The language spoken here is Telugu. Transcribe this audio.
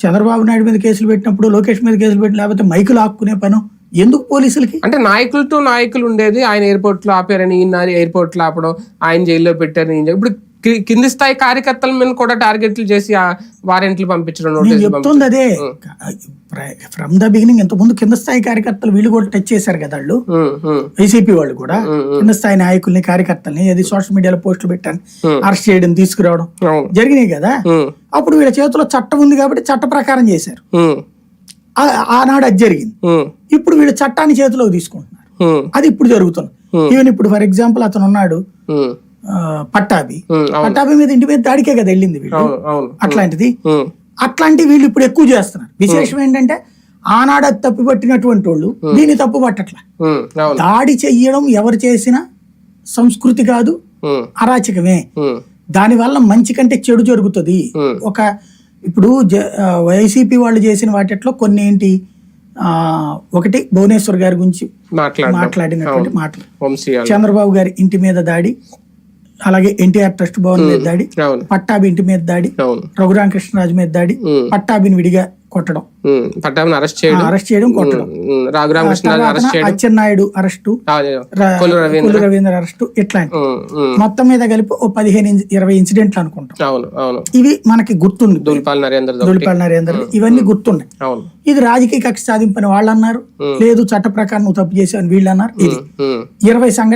చంద్రబాబు నాయుడు మీద కేసులు పెట్టినప్పుడు లోకేష్ మీద కేసులు పెట్టి లేకపోతే మైకులు ఆక్కునే పను. ఎందుకు పోలీసులకి? అంటే నాయకులు టు నాయకులు ఉండేది. ఆయన ఎయిర్పోర్ట్లో ఆపారని ఈయన ఎయిర్పోర్ట్లో ఆపడం ఆయన జైల్లో పెట్టారని ఇప్పుడు కింది స్థాయి కార్యకర్తల మీద కూడా టార్గెట్లు చేసి ఆ వారెంట్లు పంపించడం చెప్తుంది అదే. ఫ్రమ్ ద బిగినింగ్ ఇంత ముందు కింద స్థాయి కార్యకర్తలు వీళ్ళు కూడా టచ్ చేశారు కదా వాళ్ళు? వైసీపీ వాళ్ళు కూడా? కింద స్థాయి నాయకుల్ని కార్యకర్తల్ని అది సోషల్ మీడియాలో పోస్టులు పెట్టాను. అరెస్ట్ చేయడం తీసుకురావడం. జరిగినాయి కదా? అప్పుడు వీళ్ళ చేతిలో చట్టం ఉంది కాబట్టి చట్ట ప్రకారం చేశారు. ఆనాడు అది జరిగింది. ఇప్పుడు వీళ్ళు చట్టాన్ని చేతిలోకి తీసుకుంటున్నారు అది ఇప్పుడు జరుగుతుంది. ఈవెన్ ఇప్పుడు ఫర్ ఎగ్జాంపుల్ అతను ఉన్నాడు పట్టాభి. పట్టాభి మీద ఇంటి మీద దాడికే కదా వెళ్ళింది వీళ్ళు అట్లాంటిది. అట్లాంటి వీళ్ళు ఇప్పుడు ఎక్కువ చేస్తున్నారు. విశేషం ఏంటంటే ఆనాడు అది తప్పు పట్టినటువంటి వాళ్ళు దీన్ని తప్పు పట్టట్లే. దాడి చెయ్యడం ఎవరు చేసినా సంస్కృతి కాదు అరాచకమే. ఉమ్, దానివల్ల మంచి కంటే చెడు జరుగుతుంది. ఒక ఇప్పుడు జ- వైసీపీ వాళ్ళు చేసిన వాటిట్లో కొన్ని ఏంటి ఆ, ఒకటి భువనేశ్వర్ గారి గురించి మాట్లాడినటువంటి మాటలు. చంద్రబాబు గారి ఇంటి మీద దాడి. అలాగే ఎన్టీఆర్ ట్రస్ట్ భవన్ మీద దాడి పట్టాభి ఇంటి మీద దాడి రఘురామకృష్ణరాజు మీద దాడి. పట్టాభిని విడిగా కొట్టడం. పట్టాభిని అరెస్ట్ చేయడం. అరెస్ట్ చేయడం కొట్టడం. రఘురామకృష్ణరాజు అరెస్ట్ చేయడం. అచ్చెన్నాయుడు అరెస్టు కొల్లు రవీంద్ర. అరెస్టు ఇట్లాంటి. ఉమ్, మొత్తం మీద కలిపి ఓ పదిహేను ఇరవై ఇన్సిడెంట్లు అనుకుంటాం. ఇవి మనకి గుర్తుంది దూల్పాల్ నరేంద్ర ఒకటి. దొలిపాల నరేందర్ ఇవన్నీ గుర్తున్నాయి ఇది రాజకీయ కక్ష సాధింపని వాళ్ళు అన్నారు లేదు చట్ట ప్రకారం నువ్వు తప్పు చేసావు వీళ్ళు అన్నారు ఇది. ఇరవై సంఘటనలు